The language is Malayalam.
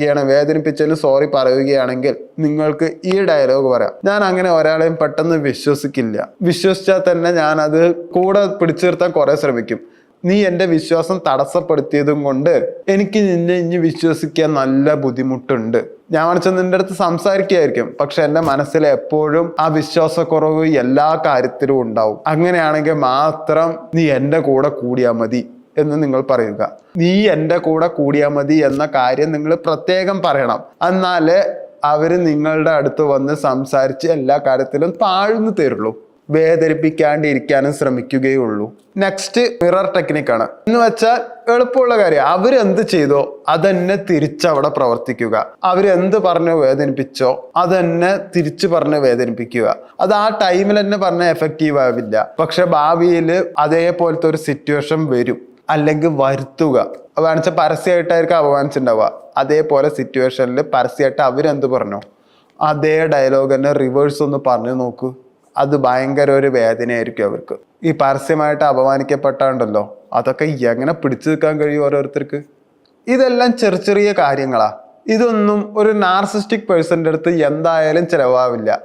ാണ് വേദനിപ്പിച്ചാലും സോറി പറയുകയാണെങ്കിൽ നിങ്ങൾക്ക് ഈ ഡയലോഗ് പറയാം. ഞാൻ അങ്ങനെ ഒരാളെയും പെട്ടെന്ന് വിശ്വസിക്കില്ല. വിശ്വസിച്ചാൽ തന്നെ ഞാൻ അത് കൂടെ പിടിച്ചു നിർത്താൻ കുറെ ശ്രമിക്കും. നീ എന്റെ വിശ്വാസം തടസ്സപ്പെടുത്തിയതും കൊണ്ട് എനിക്ക് നിന്നെ ഇനി വിശ്വസിക്കാൻ നല്ല ബുദ്ധിമുട്ടുണ്ട്. ഞാൻ മനസ്സിൽ നിന്റെ അടുത്ത് സംസാരിക്കുകയായിരിക്കും. പക്ഷെ എന്റെ മനസ്സിൽ എപ്പോഴും ആ വിശ്വാസക്കുറവ് എല്ലാ കാര്യത്തിലും ഉണ്ടാവും. അങ്ങനെയാണെങ്കിൽ മാത്രം നീ എന്റെ കൂടെ കൂടിയാൽ മതി. എന്ന് നിങ്ങൾ പറയുക. നീ എന്റെ കൂടെ കൂടിയാൽ മതി എന്ന കാര്യം നിങ്ങൾ പ്രത്യേകം പറയണം. എന്നാൽ അവർ നിങ്ങളുടെ അടുത്ത് വന്ന് സംസാരിച്ച് എല്ലാ കാര്യത്തിലും താഴ്ന്നു തരുള്ളൂ. വേദനിപ്പിക്കാണ്ടിരിക്കാനും ശ്രമിക്കുകയുള്ളൂ. നെക്സ്റ്റ് മിറർ ടെക്നിക്കാണ് എന്ന് വെച്ചാൽ എളുപ്പമുള്ള കാര്യം. അവരെന്ത് ചെയ്തോ അതന്നെ തിരിച്ചവിടെ പ്രവർത്തിക്കുക. അവരെന്ത് പറഞ്ഞ് വേദനിപ്പിച്ചോ അതന്നെ തിരിച്ചു പറഞ്ഞ് വേദനിപ്പിക്കുക. അത് ആ ടൈമിൽ തന്നെ പറഞ്ഞ എഫക്റ്റീവ് ആവില്ല. പക്ഷെ ഭാവിയിൽ അതേപോലത്തെ ഒരു സിറ്റുവേഷൻ വരും. അല്ലെങ്കിൽ വരുത്തുക. വേണിച്ച പരസ്യമായിട്ടായിരിക്കും അപമാനിച്ചിട്ടുണ്ടാവുക. അതേപോലെ സിറ്റുവേഷനിൽ പരസ്യമായിട്ട് അവരെന്ത് പറഞ്ഞു? അതേ ഡയലോഗ് തന്നെ റിവേഴ്സ് ഒന്ന് പറഞ്ഞു നോക്കൂ. അത് ഭയങ്കര ഒരു വേദനയായിരിക്കും അവർക്ക്. ഈ പരസ്യമായിട്ട് അപമാനിക്കപ്പെട്ടാണ്ടല്ലോ അതൊക്കെ എങ്ങനെ പിടിച്ചു നിൽക്കാൻ കഴിയും ഓരോരുത്തർക്ക്? ഇതെല്ലാം ചെറിയ ചെറിയ കാര്യങ്ങളാ. ഇതൊന്നും ഒരു നാർസിസ്റ്റിക് പേഴ്സന്റെ അടുത്ത് എന്തായാലും ചിലവാവില്ല.